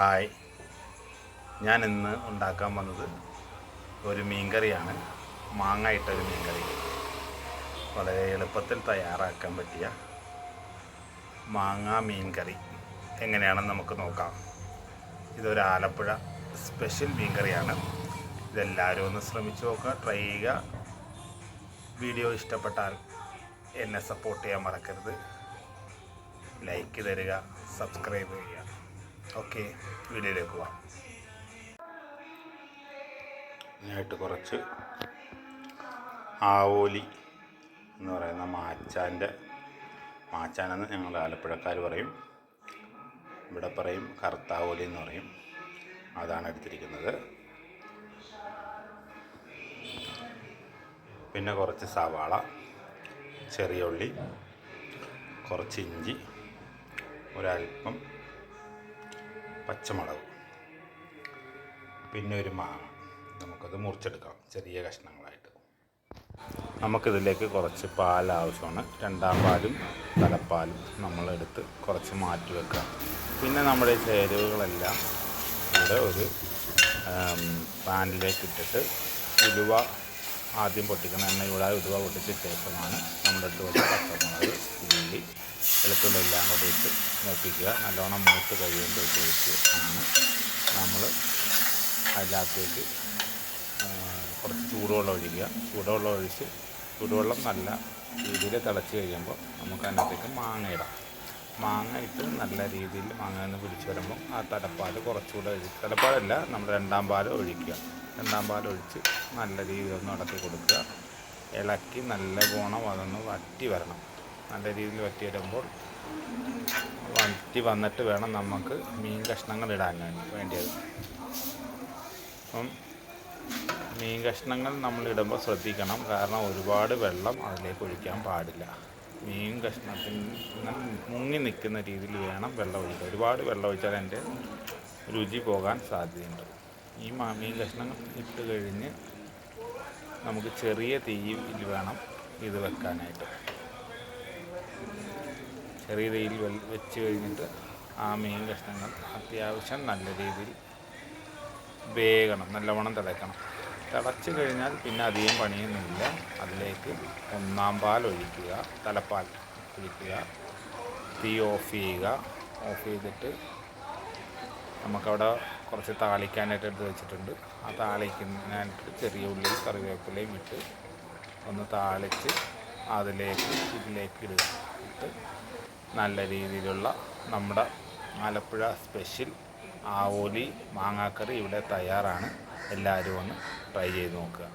Hi. ഞാൻ ഇന്ന് ഉണ്ടാക്കാൻ വന്നത് ഒരു മീൻകറിയാണ്. മാങ്ങ ഇട്ടൊരു മീൻകറി. വളരെ എളുപ്പത്തിൽ തയ്യാറാക്കാൻ പറ്റിയ മാങ്ങ മീൻകറി. എങ്ങനെയാണെന്ന് നമുക്ക് നോക്കാം. ഇതൊരു ആലപ്പുഴ സ്പെഷ്യൽ മീൻകറിയാണ്. ഇതെല്ലാവരും ഒന്ന് ശ്രമിച്ചു നോക്കുക ട്രൈ ചെയ്യുക. വീഡിയോ ഇഷ്ടപ്പെട്ടാൽ എന്നെ സപ്പോർട്ട് ചെയ്യാൻ മറക്കരുത്. ലൈക്ക് തരിക സബ്സ്ക്രൈബ് ചെയ്യുക. ഓക്കെ വീഡിയോയിലേക്ക് പോവാം. കുറച്ച് ആവോലി എന്ന് പറയുന്ന മാച്ചാന്റെ മാച്ചാനെന്ന് ഞങ്ങൾ ആലപ്പുഴക്കാർ പറയും. ഇവിടെ പറയും കറുത്താവോലി എന്ന് പറയും. അതാണ് എടുത്തിരിക്കുന്നത്. പിന്നെ കുറച്ച് സവാള ചെറിയ ഉള്ളി കുറച്ച് ഇഞ്ചി ഒരൽപ്പം പച്ചമുളക്. പിന്നെ ഒരു മാങ്ങ. നമുക്കത് മുറിച്ചെടുക്കാം. ചെറിയ കഷ്ണങ്ങളായിട്ട്. നമുക്കിതിലേക്ക് കുറച്ച് പാൽ ആവശ്യമാണ് രണ്ടാം പാലും തലപ്പാലും നമ്മളെടുത്ത് കുറച്ച് മാറ്റി വെക്കാം. പിന്നെ നമ്മുടെ ചേരുവകളെല്ലാം ഇവിടെ ഒരു പാനിലേക്ക് ഇട്ടിട്ട് ഉലുവ ആദ്യം പൊട്ടിക്കണം. എണ്ണ ഉലുവ പൊട്ടിച്ച ശേഷമാണ് നമ്മളെടുത്ത് വെച്ച പച്ചമുളക് ഉള്ളി വെളുത്തുള്ളി എല്ലാം കൂടി ഇട്ട് മൂപ്പിക്കുക നല്ലോണം മൂത്ത് കഴിയുമ്പോഴത്തേക്ക് ആണ്. നമ്മൾ അതിനകത്തേക്ക് കുറച്ച് ചൂടുവെള്ളം ഒഴിക്കുക. ചൂടുവെള്ളം ഒഴിച്ച് ചൂടുവെള്ളം നല്ല രീതിയിൽ തിളച്ച് കഴിയുമ്പോൾ നമുക്ക് അതിനകത്തേക്ക് മാങ്ങ ഇടാം. മാങ്ങ ഇട്ട് നല്ല രീതിയിൽ മാങ്ങ നിന്ന് പിടിച്ച് വരുമ്പോൾ ആ തലപ്പാൽ കുറച്ചുകൂടെ ഒഴിച്ച് തലപ്പാലല്ല നമ്മൾ രണ്ടാം പാൽ ഒഴിക്കുക. രണ്ടാം പാൽ ഒഴിച്ച് നല്ല രീതിയിൽ ഒന്ന് ഇളക്കി കൊടുക്കുക. ഇളക്കി നല്ല ഗുണം അതൊന്ന് വറ്റി വരണം. നല്ല രീതിയിൽ വറ്റി വരുമ്പോൾ വറ്റി വന്നിട്ട് വേണം നമുക്ക് മീൻ കഷ്ണങ്ങൾ ഇടാൻ വേണ്ടിയത്. അപ്പം മീൻ കഷ്ണങ്ങൾ നമ്മൾ ഇടുമ്പോൾ ശ്രദ്ധിക്കണം. കാരണം ഒരുപാട് വെള്ളം അതിലേക്ക് ഒഴിക്കാൻ പാടില്ല. മീൻ കഷ്ണത്തിൽ മുങ്ങി നിൽക്കുന്ന രീതിയിൽ വേണം വെള്ളം ഒഴിക്കുക ഒരുപാട് വെള്ളം ഒഴിച്ചാൽ അതിന്റെ രുചി പോകാൻ സാധ്യതയുണ്ട്. ഈ മീൻ കഷ്ണങ്ങൾ ഇട്ട് കഴിഞ്ഞ് നമുക്ക് ചെറിയ തീയിൽ വേണം ഇത് വെക്കാനായിട്ട്. ചെറിയ തീയിൽ വെ- വെച്ച് കഴിഞ്ഞിട്ട് ആ മീൻ കഷ്ണങ്ങൾ അത്യാവശ്യം നല്ല രീതിയിൽ വേകണം നല്ലവണ്ണം തിളയ്ക്കണം. തിളച്ച് കഴിഞ്ഞാൽ പിന്നെ അധികം പണിയൊന്നുമില്ല. അതിലേക്ക് ഒന്നാം പാൽ ഒഴിക്കുക തലപ്പാൽ ഒഴിക്കുക തീ ഓഫ് ചെയ്യുക. ഓഫ് ചെയ്തിട്ട് നമുക്കവിടെ കുറച്ച് താളിക്കാനായിട്ട് എടുത്ത് വെച്ചിട്ടുണ്ട്. ആ താളിക്കുന്നതിനായിട്ട് ചെറിയ ഉള്ളി കറിവേപ്പിലയും ഇട്ട് ഒന്ന് താളിച്ച് അതിലേക്ക് ഇതിലേക്ക് ഇടുക. ഇട്ട് നല്ല രീതിയിലുള്ള നമ്മുടെ ആലപ്പുഴ സ്പെഷ്യൽ ആവോലി മാങ്ങാക്കറി ഇവിടെ തയ്യാറാണ്. എല്ലാവരും ഒന്ന് ട്രൈ ചെയ്ത് നോക്കുക.